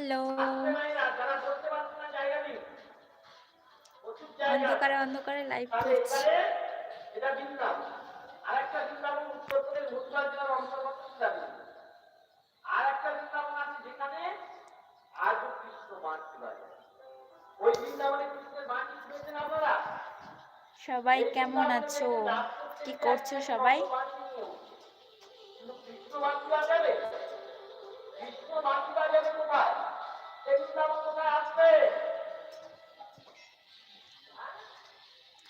Hello. অন্ধকারে অন্ধকারে live করছি। এটা আরেকটা বৃন্দাবন উত্তরপ্রদেশ গুজরাট জেলার অন্তর্গত আর একটা বৃন্দাবন আছে যেখানে আজও কৃষ্ণ মাঠ ওই বৃন্দাবনে কৃষ্ণের মাঠ শুনেছেন আপনারা? সবাই কেমন আছো? কি করছ সবাই? কৃষ্ণ যাবে? কৃষ্ণ যাবে কোথায়?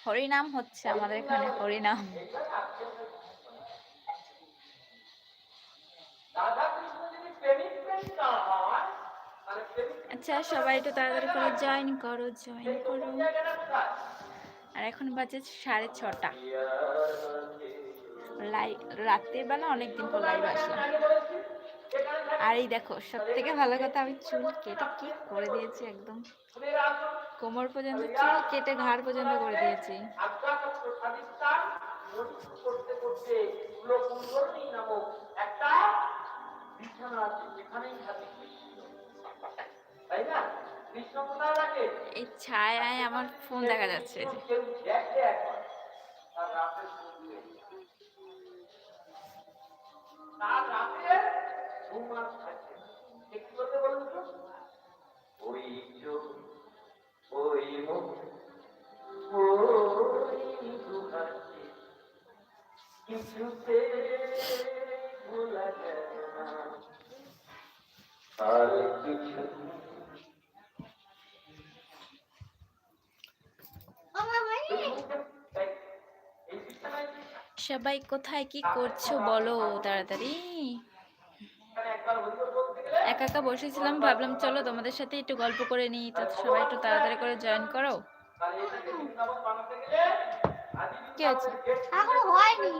হরিনাম হচ্ছে আমাদের এখানে, হরিনাম। আচ্ছা সবাই একটু তাড়াতাড়ি করে জয়েন করো জয়েন করো। আর এখন বাজে সাড়ে ছটা। লাইভ রাতের বেলা অনেকদিন পর লাইভ আসলাম। আর এই দেখো সব থেকে ভালো কথা আমি চুল কেটে কি করে দিয়েছি একদম? কোমর পর্যন্ত চুল কেটে ঘাড় পর্যন্ত করে দিয়েছি। এই ছায়ায় আমার ফোন দেখা যাচ্ছে। ঘুম আর থাকে। একটু করতে বলুন তো। ওই চোখ ওই মুখ ওই দুহাতে কিছুতে ভোলা যায় না। আর কিছু সবাই কোথায় কি করছ বলো তাড়াতাড়ি একবার হরিবল বলতে গেলে একা একা বসেছিলাম ভাবলাম চলো তোমাদের সাথে একটু গল্প করে নিই তো সবাই একটু তাড়াতাড়ি করে জয়েন করো। কি আছে এখনও হয়নি।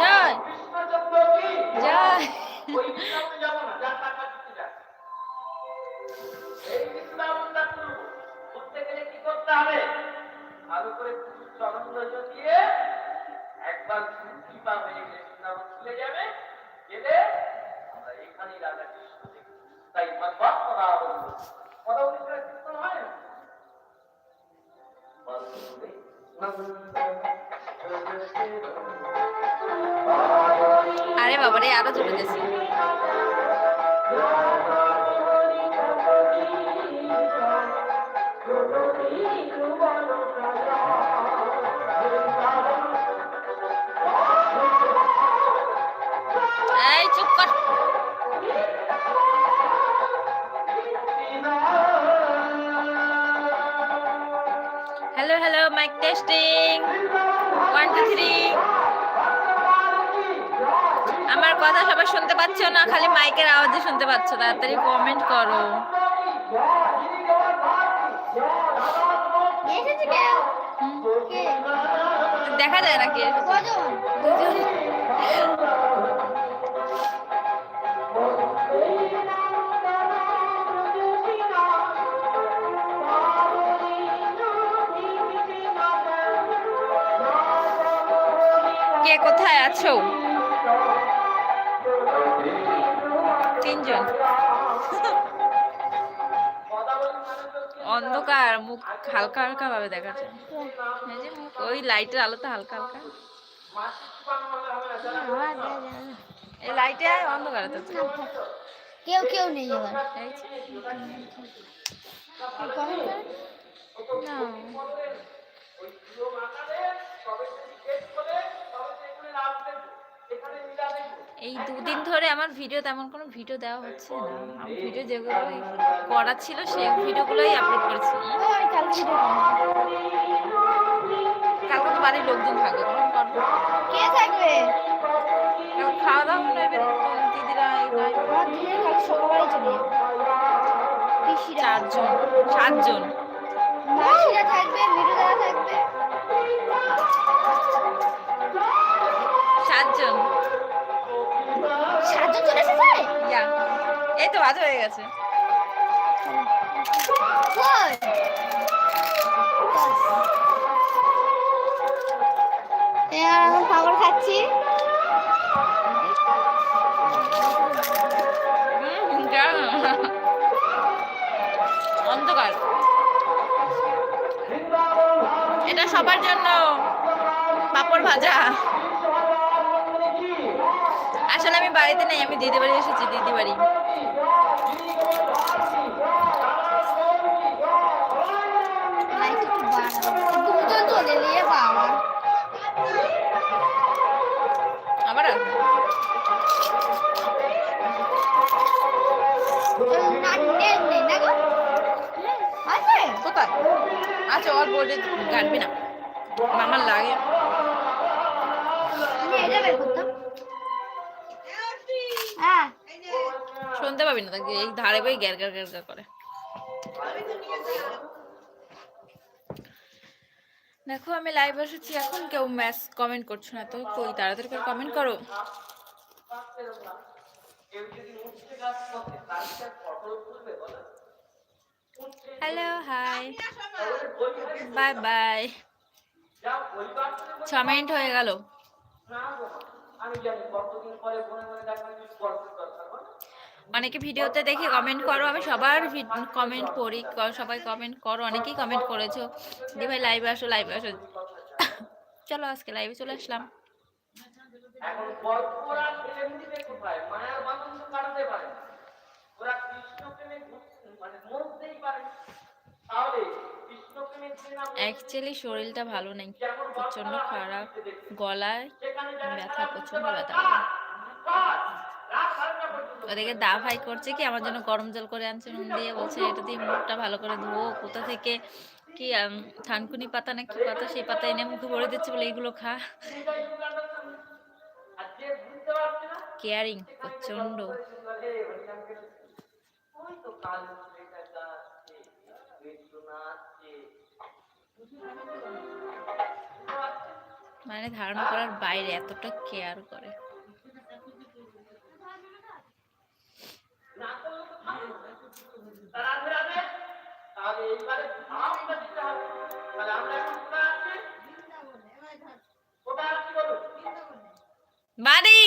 জয়। জয়। কি করতে হবে? ভালো করে চরণ দিয়ে একবার কৃপা হয়ে গেলে বৃন্দাবন খুলে যাবে গেলে আমরা এখানেই রাধা কৃষ্ণ দেখব তাই ভগবান কথা বলি কীর্তন হয় না আরে বাবারে আরও চলে গেছে। এই টেস্টিং ওয়ান টু থ্রি আমার কথা সবাই শুনতে পাচ্ছ না? খালি মাইকের আওয়াজে শুনতে পাচ্ছ তাড়াতাড়ি কমেন্ট করো। দেখা যায় নাকি? কে দুজন। কে কোথায় আছো? তিনজন। অন্ধকার মুখ হালকা হালকা ভাবে দেখা যায়। ওই লাইটের আলোতে হালকা হালকা। এই লাইটে অন্ধকারে তো কেউ কেউ নেই এবার। না। এই দুদিন ধরে আমার ভিডিও তেমন কোনো ভিডিও দেওয়া হচ্ছে না। আমি ভিডিও যেগুলো করার ছিল সেই ভিডিওগুলোই আপলোড করেছি। কালকে তো বাড়ির লোকজন থাকবে কে থাকবে? খাওয়া দাওয়া মনে হয় দিদিরা চারজন সাতজন। থাকবে থাকবে। সাতজন। চারজন চলে এসেছে? এই তো ভাত হয়ে গেছে। এখন খাবার খাচ্ছি। অন্ধকার। এটা সবার জন্য পাপড় ভাজা। আসলে আমি বাড়িতে নেই আমি দিদি বাড়ি এসেছি দিদি বাড়ি গো? কোথায়? আচ্ছা ওর বোর্ডে গাড়বি না। আমার লাগে আমি এটা বের করতাম হ্যাঁ শুনতে পাবি না এই ধারে বই গ্যার গ্যার গ্যার করে। দেখো, আমি লাইভ এসেছি এখন, কেউ ম্যাচ কমেন্ট করছ না তো, কই, তাড়াতাড়ি করে কমেন্ট করো। হ্যালো হাই বাই বাই ছ মিনিট হয়ে গেল। আমি জানি, কতদিন পরে মনে মনে অনেকে ভিডিওতে দেখে কমেন্ট করো। আমি সবার কমেন্ট করি। সবাই কমেন্ট করো। অনেকেই কমেন্ট করেছ। দি ভাই লাইভে আসো লাইভে আসো। চলো আজকে লাইভে চলে আসলাম। অ্যাকচুয়ালি শরীরটা ভালো নেই। প্রচণ্ড খারাপ। গলায় ব্যথা প্রচণ্ড ব্যথা কার? কার? রাত বারোটা পর্যন্ত ওদিকে দা ভাই করছে কি, আমার জন্য গরম জল করে আনছে, নুন দিয়ে বলছে, এটা দিয়ে মুখটা ভালো করে ধুও কোথা থেকে কি থানকুনি পাতা না কি পাতা, সেই পাতা এনে মুখে ভরে দিচ্ছে বলে এইগুলো খা কেয়ারিং প্রচণ্ড। মানে ধারণা করার বাইরে এতটা কেয়ার করে না করলে তো থামবে না। তা রাধে রাধে, তাহলে এইবারে ধামটা দিতে হবে। তাহলে আমরা এখন কোথায় আছি? কোথায় আছি বলুন? বাড়ি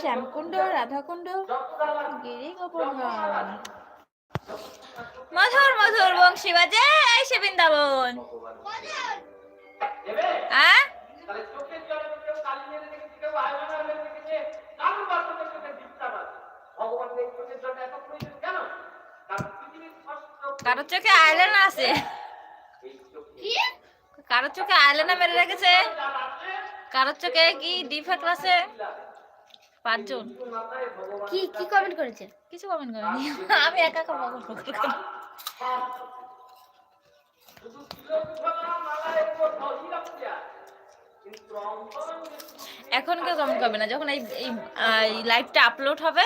শ্যামকুণ্ড রাধাকুণ্ড গিরি গোবর্ধন মধুর মধুর বংশী বাজে এসে বৃন্দাবন। হ্যাঁ? কারোর ষষ্ঠ কারও চোখে আয়লেনা আছে? কারও চোখে আয়লেনা মেরে রেখেছে? কারও চোখে কি ডিফেক্ট আছে? পাঁচজন। কি কি কমেন্ট করেছে কিছু কমেন্ট করেনি। আমি একা একা অন্তরঙ্গে এখন কেউ কমেন্ট করবে না। যখন এই এই লাইভটা আপলোড হবে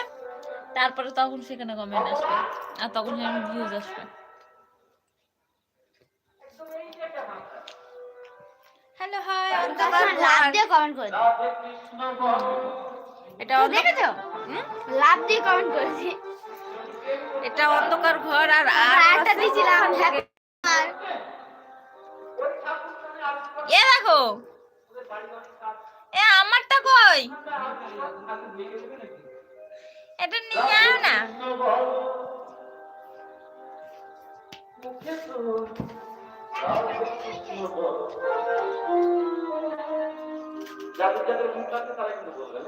তারপরে তখন সেখানে কমেন্ট আসবে। আর তখন সেখানে ভিউজ আসবে। হ্যালো হাই কমেন্ট করে। এটা দেখেছ? হুম? লাভ দিয়ে কমেন্ট করেছে। এটা অন্ধকার ঘর আর আর একটা দিয়েছিলাম আবিষ্কার এ দেখো। এ আমারটা কই? এটা নিয়ে আয় না। যাদের যাদের মুখ আছে তারা কিন্তু বলবে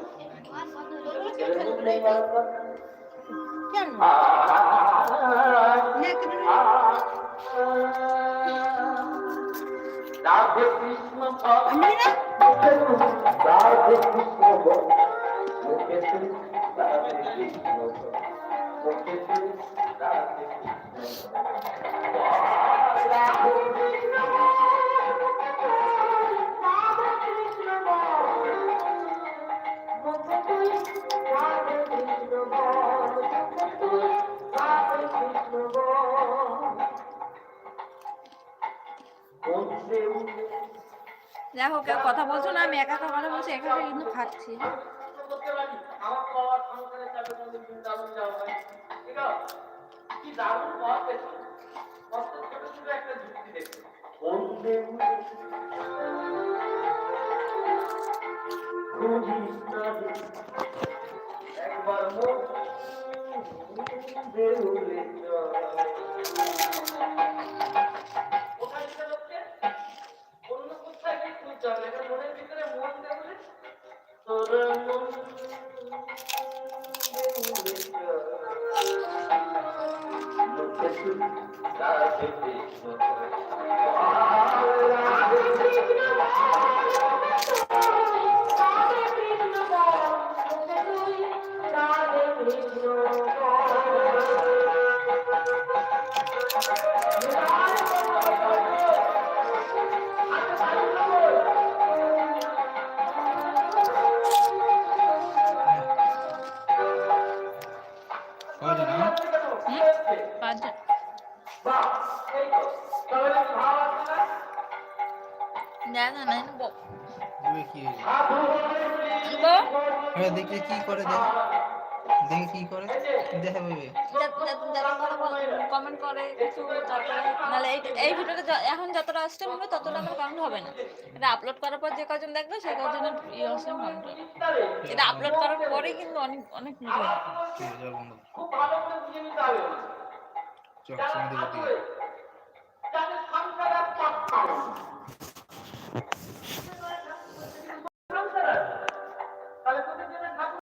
রাধে কৃষ্ণ রাধে কৃষ্ণ রাধে কৃষ্ণ রাধে কৃষ্ণ দেখো কেউ কথা বলছো না আমি একা একা কথা বলছি একা কিন্তু খাচ্ছি? করতে না না কি হ্যাঁ দেখে কি করে দেখ। দেখে কি করে। দেখা পাবে কমেন্ট করে কিছু তারপরে নাহলে এই এই ভিডিওটা এখন যতটা আসতে হবে ততটা আমার কাউন্ট হবে না। এটা আপলোড করার পর যে কজন দেখবে সেই কজনের কাউন্ট হবে। এটা আপলোড করার পরে কিন্তু অনেক অনেক ভিডিও। খুব ভালো করে বুঝে নিতে হবে চল সমাধি